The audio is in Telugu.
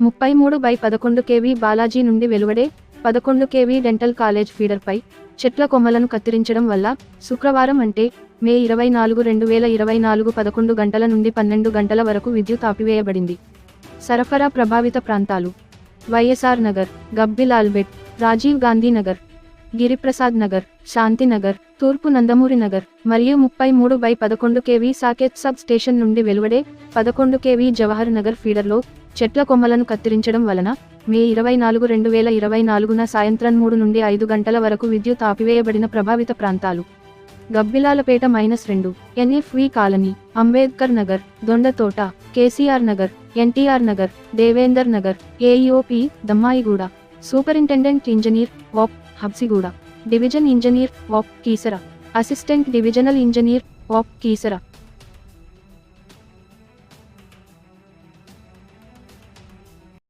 ముప్పై మూడు బై పదకొండు కేవీ బాలాజీ నుండి వెలువడే పదకొండు కేవీ డెంటల్ కాలేజ్ ఫీడర్పై చెట్ల కొమ్మలను కత్తిరించడం వల్ల శుక్రవారం అంటే మే ఇరవై నాలుగు రెండు వేల ఇరవై నాలుగు పదకొండు గంటల నుండి పన్నెండు గంటల వరకు విద్యుత్ ఆపివేయబడింది. సరఫరా ప్రభావిత ప్రాంతాలు. వైఎస్ఆర్ నగర్ గబ్బిలాల్బెట్ రాజీవ్ గాంధీ నగర్ గిరిప్రసాద్ నగర్ శాంతినగర్ తూర్పు నందమూరి నగర్ మరియు ముప్పై మూడు బై పదకొండు కేవీ సాకెత్ సబ్ స్టేషన్ నుండి వెలువడే పదకొండు కేవీ జవహర్ నగర్ ఫీడర్లో చెట్ల కొమ్మలను కత్తిరించడం వలన మే ఇరవై నాలుగు రెండు వేల ఇరవై నాలుగున సాయంత్రం మూడు నుండి ఐదు గంటల వరకు విద్యుత్ ఆపివేయబడిన ప్రభావిత ప్రాంతాలు. గబ్బిలాలపేట మైనస్ రెండు NFV colony Ambedkar Nagar Dondathota KCR Nagar NTR Nagar Devender Nagar AEOP Dammaiguda. Superintendent engineer वॉप Habsiguda division engineer वॉप कीसरा असिस्टेंट डिवीजनल इंजीनियर वॉप कीसरा